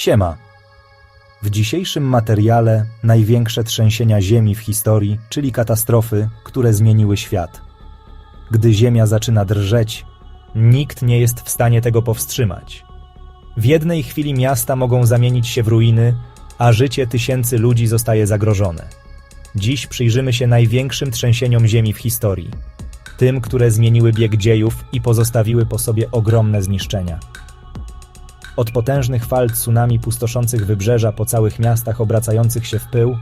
Siema. W dzisiejszym materiale największe trzęsienia Ziemi w historii, czyli katastrofy, które zmieniły świat. Gdy Ziemia zaczyna drżeć, nikt nie jest w stanie tego powstrzymać. W jednej chwili miasta mogą zamienić się w ruiny, a życie tysięcy ludzi zostaje zagrożone. Dziś przyjrzymy się największym trzęsieniom Ziemi w historii. Tym, które zmieniły bieg dziejów i pozostawiły po sobie ogromne zniszczenia. Od potężnych fal tsunami pustoszących wybrzeża po całych miastach obracających się w pył,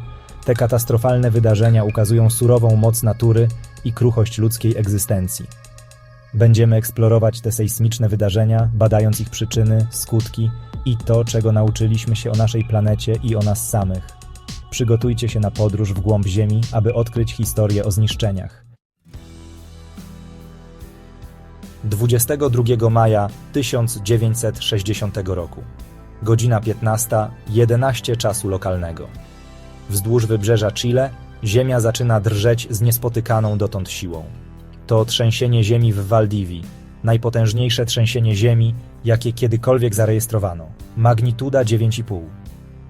te katastrofalne wydarzenia ukazują surową moc natury i kruchość ludzkiej egzystencji. Będziemy eksplorować te sejsmiczne wydarzenia, badając ich przyczyny, skutki i to, czego nauczyliśmy się o naszej planecie i o nas samych. Przygotujcie się na podróż w głąb Ziemi, aby odkryć historię o zniszczeniach. 22 maja 1960 roku. Godzina 15, 11 czasu lokalnego. Wzdłuż wybrzeża Chile ziemia zaczyna drżeć z niespotykaną dotąd siłą. To trzęsienie ziemi w Waldivi, najpotężniejsze trzęsienie ziemi, jakie kiedykolwiek zarejestrowano. Magnituda 9,5.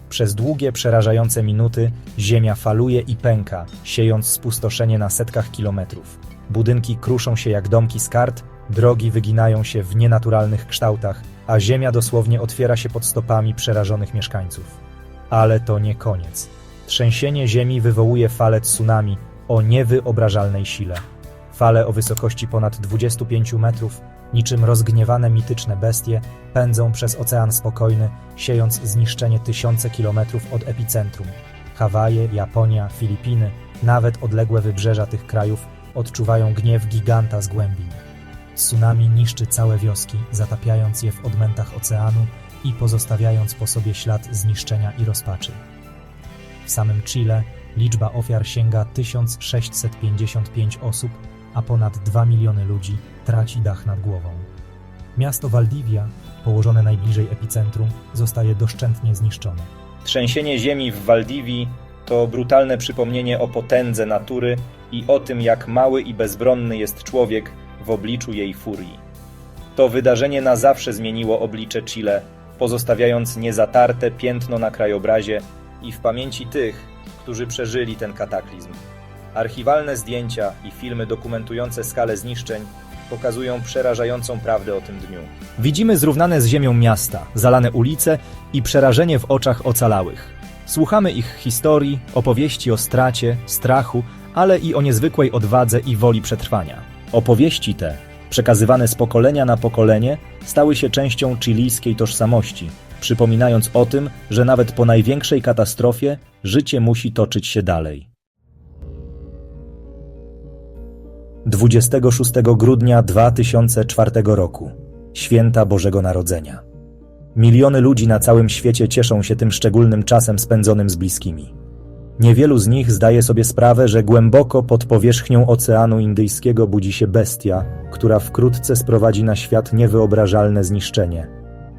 Przez długie, przerażające minuty ziemia faluje i pęka, siejąc spustoszenie na setkach kilometrów. Budynki kruszą się jak domki z kart, drogi wyginają się w nienaturalnych kształtach, a ziemia dosłownie otwiera się pod stopami przerażonych mieszkańców. Ale to nie koniec. Trzęsienie ziemi wywołuje falę tsunami o niewyobrażalnej sile. Fale o wysokości ponad 25 metrów, niczym rozgniewane mityczne bestie, pędzą przez Ocean Spokojny, siejąc zniszczenie tysiące kilometrów od epicentrum. Hawaje, Japonia, Filipiny, nawet odległe wybrzeża tych krajów odczuwają gniew giganta z głębin. Tsunami niszczy całe wioski, zatapiając je w odmętach oceanu i pozostawiając po sobie ślad zniszczenia i rozpaczy. W samym Chile liczba ofiar sięga 1655 osób, a ponad 2 miliony ludzi traci dach nad głową. Miasto Valdivia, położone najbliżej epicentrum, zostaje doszczętnie zniszczone. Trzęsienie ziemi w Waldiwii to brutalne przypomnienie o potędze natury i o tym, jak mały i bezbronny jest człowiek w obliczu jej furii. To wydarzenie na zawsze zmieniło oblicze Chile, pozostawiając niezatarte piętno na krajobrazie i w pamięci tych, którzy przeżyli ten kataklizm. Archiwalne zdjęcia i filmy dokumentujące skalę zniszczeń pokazują przerażającą prawdę o tym dniu. Widzimy zrównane z ziemią miasta, zalane ulice i przerażenie w oczach ocalałych. Słuchamy ich historii, opowieści o stracie, strachu, ale i o niezwykłej odwadze i woli przetrwania. Opowieści te, przekazywane z pokolenia na pokolenie, stały się częścią chilijskiej tożsamości, przypominając o tym, że nawet po największej katastrofie życie musi toczyć się dalej. 26 grudnia 2004 roku Święta Bożego Narodzenia. Miliony ludzi na całym świecie cieszą się tym szczególnym czasem spędzonym z bliskimi. Niewielu z nich zdaje sobie sprawę, że głęboko pod powierzchnią Oceanu Indyjskiego budzi się bestia, która wkrótce sprowadzi na świat niewyobrażalne zniszczenie.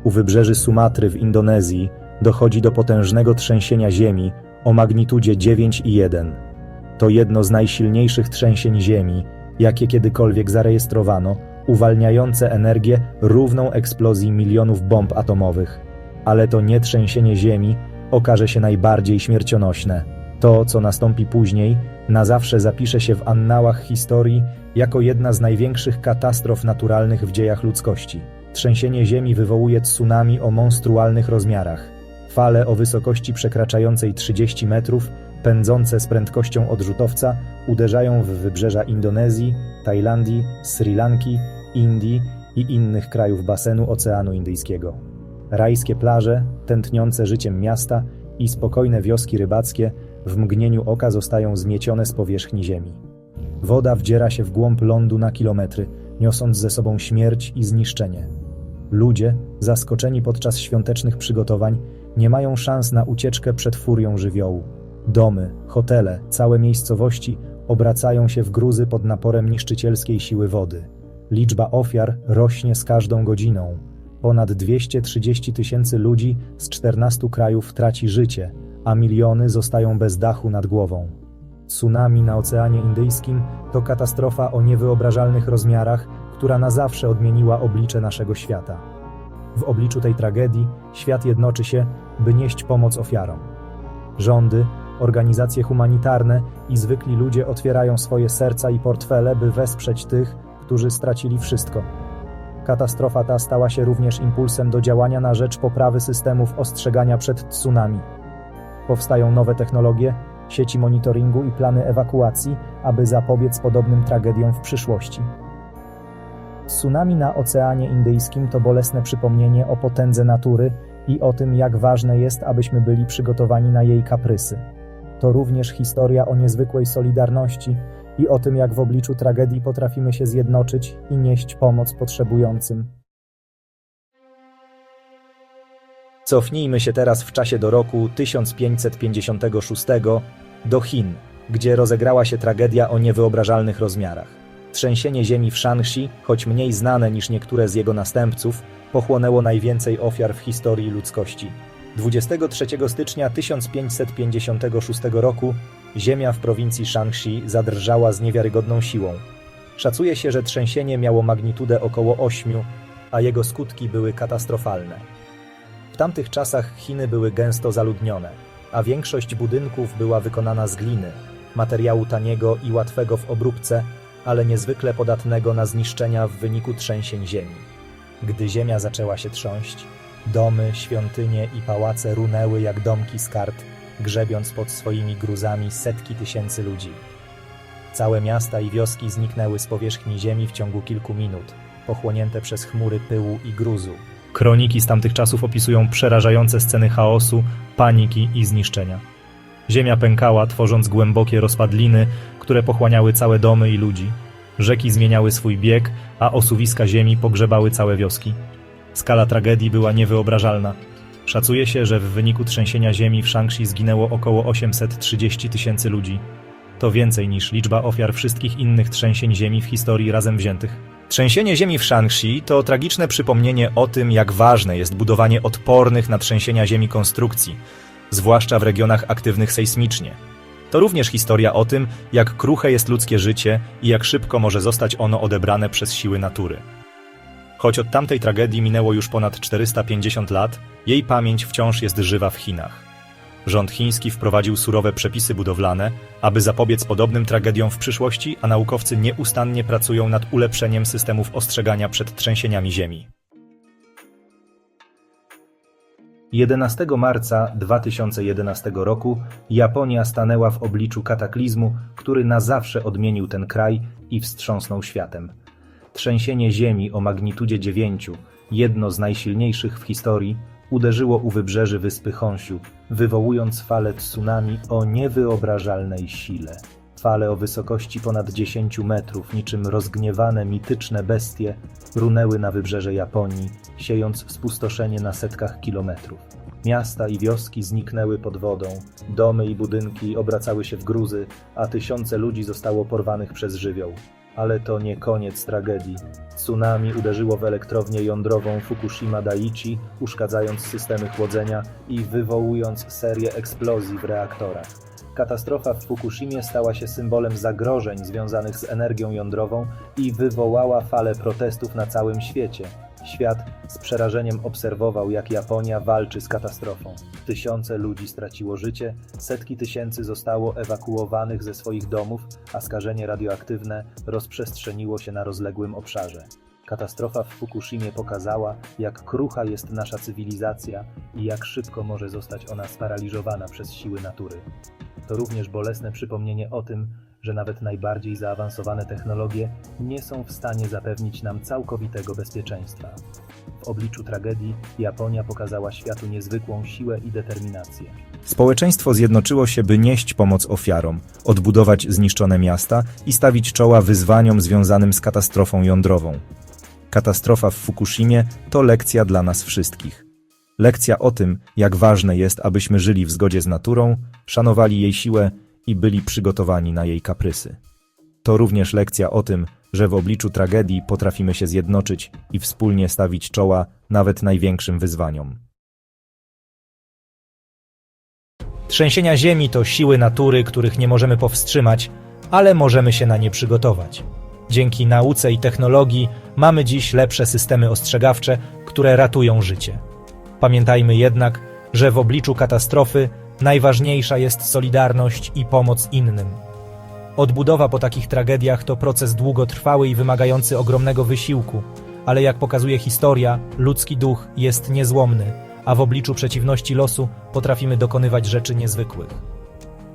U wybrzeży Sumatry w Indonezji dochodzi do potężnego trzęsienia ziemi o magnitudzie 9,1. To jedno z najsilniejszych trzęsień ziemi, jakie kiedykolwiek zarejestrowano, uwalniające energię równą eksplozji milionów bomb atomowych. Ale to nie trzęsienie ziemi okaże się najbardziej śmiercionośne. To, co nastąpi później, na zawsze zapisze się w annałach historii jako jedna z największych katastrof naturalnych w dziejach ludzkości. Trzęsienie ziemi wywołuje tsunami o monstrualnych rozmiarach. Fale o wysokości przekraczającej 30 metrów, pędzące z prędkością odrzutowca, uderzają w wybrzeża Indonezji, Tajlandii, Sri Lanki, Indii i innych krajów basenu Oceanu Indyjskiego. Rajskie plaże, tętniące życiem miasta i spokojne wioski rybackie w mgnieniu oka zostają zmiecione z powierzchni ziemi. Woda wdziera się w głąb lądu na kilometry, niosąc ze sobą śmierć i zniszczenie. Ludzie, zaskoczeni podczas świątecznych przygotowań, nie mają szans na ucieczkę przed furią żywiołu. Domy, hotele, całe miejscowości obracają się w gruzy pod naporem niszczycielskiej siły wody. Liczba ofiar rośnie z każdą godziną. Ponad 230 tysięcy ludzi z 14 krajów traci życie, a miliony zostają bez dachu nad głową. Tsunami na Oceanie Indyjskim to katastrofa o niewyobrażalnych rozmiarach, która na zawsze odmieniła oblicze naszego świata. W obliczu tej tragedii świat jednoczy się, by nieść pomoc ofiarom. Rządy, organizacje humanitarne i zwykli ludzie otwierają swoje serca i portfele, by wesprzeć tych, którzy stracili wszystko. Katastrofa ta stała się również impulsem do działania na rzecz poprawy systemów ostrzegania przed tsunami. Powstają nowe technologie, sieci monitoringu i plany ewakuacji, aby zapobiec podobnym tragediom w przyszłości. Tsunami na Oceanie Indyjskim to bolesne przypomnienie o potędze natury i o tym, jak ważne jest, abyśmy byli przygotowani na jej kaprysy. To również historia o niezwykłej solidarności i o tym, jak w obliczu tragedii potrafimy się zjednoczyć i nieść pomoc potrzebującym. Cofnijmy się teraz w czasie do roku 1556 do Chin, gdzie rozegrała się tragedia o niewyobrażalnych rozmiarach. Trzęsienie ziemi w Shanxi, choć mniej znane niż niektóre z jego następców, pochłonęło najwięcej ofiar w historii ludzkości. 23 stycznia 1556 roku ziemia w prowincji Shanxi zadrżała z niewiarygodną siłą. Szacuje się, że trzęsienie miało magnitudę około 8, a jego skutki były katastrofalne. W tamtych czasach Chiny były gęsto zaludnione, a większość budynków była wykonana z gliny, materiału taniego i łatwego w obróbce, ale niezwykle podatnego na zniszczenia w wyniku trzęsień ziemi. Gdy ziemia zaczęła się trząść, domy, świątynie i pałace runęły jak domki z kart, grzebiąc pod swoimi gruzami setki tysięcy ludzi. Całe miasta i wioski zniknęły z powierzchni ziemi w ciągu kilku minut, pochłonięte przez chmury pyłu i gruzu. Kroniki z tamtych czasów opisują przerażające sceny chaosu, paniki i zniszczenia. Ziemia pękała, tworząc głębokie rozpadliny, które pochłaniały całe domy i ludzi. Rzeki zmieniały swój bieg, a osuwiska ziemi pogrzebały całe wioski. Skala tragedii była niewyobrażalna. Szacuje się, że w wyniku trzęsienia ziemi w Shanxi zginęło około 830 tysięcy ludzi. To więcej niż liczba ofiar wszystkich innych trzęsień ziemi w historii razem wziętych. Trzęsienie ziemi w Shanxi to tragiczne przypomnienie o tym, jak ważne jest budowanie odpornych na trzęsienia ziemi konstrukcji, zwłaszcza w regionach aktywnych sejsmicznie. To również historia o tym, jak kruche jest ludzkie życie i jak szybko może zostać ono odebrane przez siły natury. Choć od tamtej tragedii minęło już ponad 450 lat, jej pamięć wciąż jest żywa w Chinach. Rząd chiński wprowadził surowe przepisy budowlane, aby zapobiec podobnym tragediom w przyszłości, a naukowcy nieustannie pracują nad ulepszeniem systemów ostrzegania przed trzęsieniami ziemi. 11 marca 2011 roku Japonia stanęła w obliczu kataklizmu, który na zawsze odmienił ten kraj i wstrząsnął światem. Trzęsienie ziemi o magnitudzie 9, jedno z najsilniejszych w historii, uderzyło u wybrzeży wyspy Honshu, wywołując falę tsunami o niewyobrażalnej sile. Fale o wysokości ponad 10 metrów, niczym rozgniewane mityczne bestie, runęły na wybrzeże Japonii, siejąc spustoszenie na setkach kilometrów. Miasta i wioski zniknęły pod wodą, domy i budynki obracały się w gruzy, a tysiące ludzi zostało porwanych przez żywioł. Ale to nie koniec tragedii. Tsunami uderzyło w elektrownię jądrową Fukushima Daiichi, uszkadzając systemy chłodzenia i wywołując serię eksplozji w reaktorach. Katastrofa w Fukushimie stała się symbolem zagrożeń związanych z energią jądrową i wywołała falę protestów na całym świecie. Świat z przerażeniem obserwował, jak Japonia walczy z katastrofą. Tysiące ludzi straciło życie, setki tysięcy zostało ewakuowanych ze swoich domów, a skażenie radioaktywne rozprzestrzeniło się na rozległym obszarze. Katastrofa w Fukushimie pokazała, jak krucha jest nasza cywilizacja i jak szybko może zostać ona sparaliżowana przez siły natury. To również bolesne przypomnienie o tym, że nawet najbardziej zaawansowane technologie nie są w stanie zapewnić nam całkowitego bezpieczeństwa. W obliczu tragedii Japonia pokazała światu niezwykłą siłę i determinację. Społeczeństwo zjednoczyło się, by nieść pomoc ofiarom, odbudować zniszczone miasta i stawić czoła wyzwaniom związanym z katastrofą jądrową. Katastrofa w Fukushimie to lekcja dla nas wszystkich. Lekcja o tym, jak ważne jest, abyśmy żyli w zgodzie z naturą, szanowali jej siłę i byli przygotowani na jej kaprysy. To również lekcja o tym, że w obliczu tragedii potrafimy się zjednoczyć i wspólnie stawić czoła nawet największym wyzwaniom. Trzęsienia ziemi to siły natury, których nie możemy powstrzymać, ale możemy się na nie przygotować. Dzięki nauce i technologii mamy dziś lepsze systemy ostrzegawcze, które ratują życie. Pamiętajmy jednak, że w obliczu katastrofy najważniejsza jest solidarność i pomoc innym. Odbudowa po takich tragediach to proces długotrwały i wymagający ogromnego wysiłku, ale jak pokazuje historia, ludzki duch jest niezłomny, a w obliczu przeciwności losu potrafimy dokonywać rzeczy niezwykłych.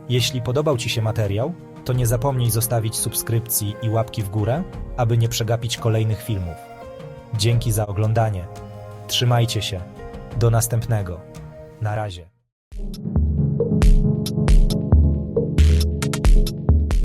Jeśli podobał Ci się materiał, to nie zapomnij zostawić subskrypcji i łapki w górę, aby nie przegapić kolejnych filmów. Dzięki za oglądanie. Trzymajcie się. Do następnego. Na razie.